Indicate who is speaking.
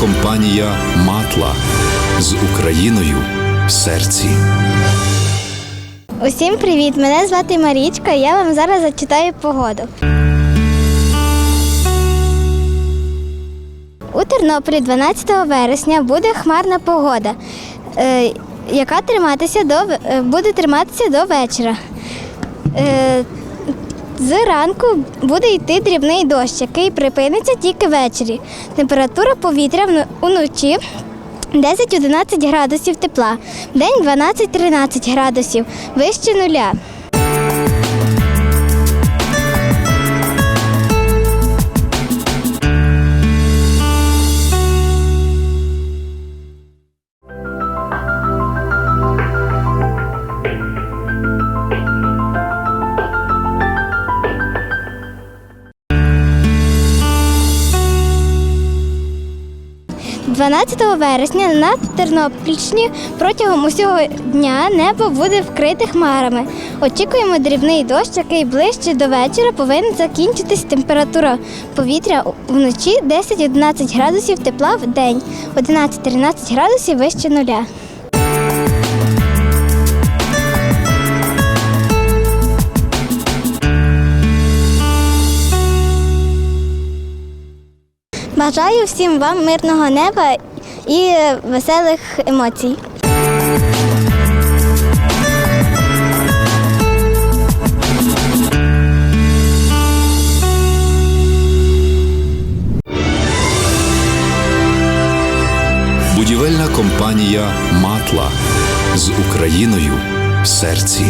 Speaker 1: компанія Матла з Україною в серці.
Speaker 2: Усім привіт! Мене звати Марічка. Я вам зараз зачитаю погоду. У Тернополі 12 вересня буде хмарна погода, е, яка триматися до, е, буде триматися до вечора. Зранку буде йти дрібний дощ, який припиниться тільки ввечері. Температура повітря уночі 10-11 градусів тепла, день 12-13 градусів, вище нуля. – 12 вересня на Тернопільщині протягом усього дня небо буде вкрите хмарами. Очікуємо дрібний дощ, який ближче до вечора повинен закінчитись. Температура повітря вночі 10-11 градусів тепла в день, 11-13 градусів вище нуля. Бажаю всім вам мирного неба і веселих емоцій.
Speaker 1: Будівельна компанія Матла з Україною в серці.